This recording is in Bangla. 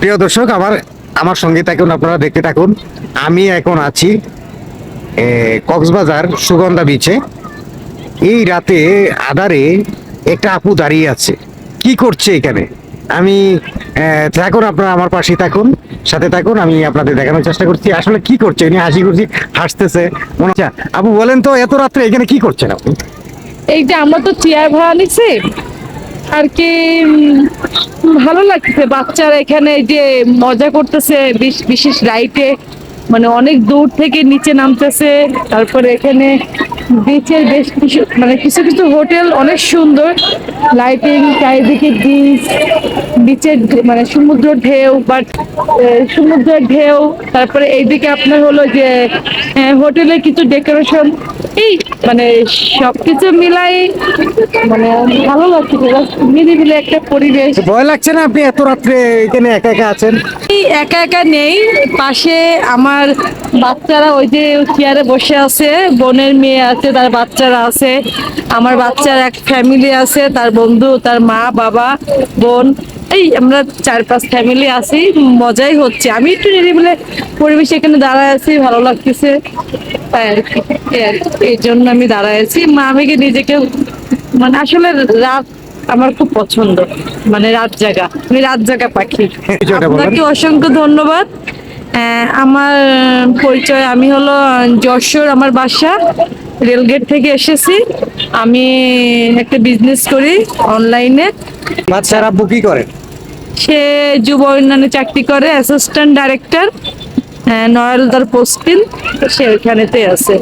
প্রিয় দর্শক, আমার আমার সঙ্গে থাকুন, আপনারা দেখতে থাকুন। আমি এখন আছি কক্সবাজার সুগন্ধা বিচে এই রাতে আধারে একটা আপু দাঁড়িয়ে আছে। কি করছে এখানে? আমি থাকুন, আপনারা আমার পাশে থাকুন, সাথে থাকুন, আমি আপনাদের দেখানোর চেষ্টা করছি। আসলে কি করছে? উনি হাসি করছি হাসতেছে। মনে হচ্ছে, আপু, বলেন তো, এত রাত্রে এখানে কি করছেন আপনি? এইটা আমরা তো চেয়ার ভাড়া নিছি, আর কি ভালো লাগছে বাচ্চারা এখানে যে মজা করতেছে, বিশ- বিশেষ রাইটে। মানে অনেক দূর থেকে নিচে নামতেছে। তারপরে এখানে বিচের বেশ কিছু মানে কিছু কিছু হোটেল অনেক সুন্দর। লাইটিং চারিদিকে বিচ বিচের মানে সমুদ্র ঢেউ বাট সমুদ্রের ঢেউ। তারপরে এইদিকে আপনার হলো যে হোটেলে কিছু ডেকোরেশন এই মানে সবকিছু মিলাই মানে ভালো লাগছে নিরিবিলি একটা পরিবেশ। ভয় লাগছে না আপনি এত রাত্রে এখানে একা একা আছেন? একা একা নেই পাশে আমার বাচ্চারা ওই যে চেয়ারে বসে আছে বোনের মেয়ে আছে তার বাচ্চারা আছে আমার বাচ্চার এক ফ্যামিলি আছে তার বন্ধু তার মা বাবা বোন এই আমরা চার পাঁচ ফ্যামিলি আছি মজাই হচ্ছে। আমি একটু নিরিবিলে পরিবেশ এখানে দাঁড়ায় আছি ভালো লাগতেছে। তাই আর এই জন্য আমি দাঁড়ায় আছি। মা আমিকে নিজেকে মানে আসলে রাত আমার খুব পছন্দ। মানে রাত জাগা। আমি রাত জাগা পাখি। আপনাকে অসংখ্য ধন্যবাদ। আমার পরিচয় আমি হলো যশোর আমার বাসা। রেলগেট থেকে এসেছি। আমি একটা বিজনেস করি অনলাইনে বাচ্চারা আপু কি করেন সে যুব উন্নয়নে চাকরি করে অ্যাসিস্ট্যান্ট ডাইরেক্টর নয়ালদার পোস্টিল সে ওইখানেতে আছে।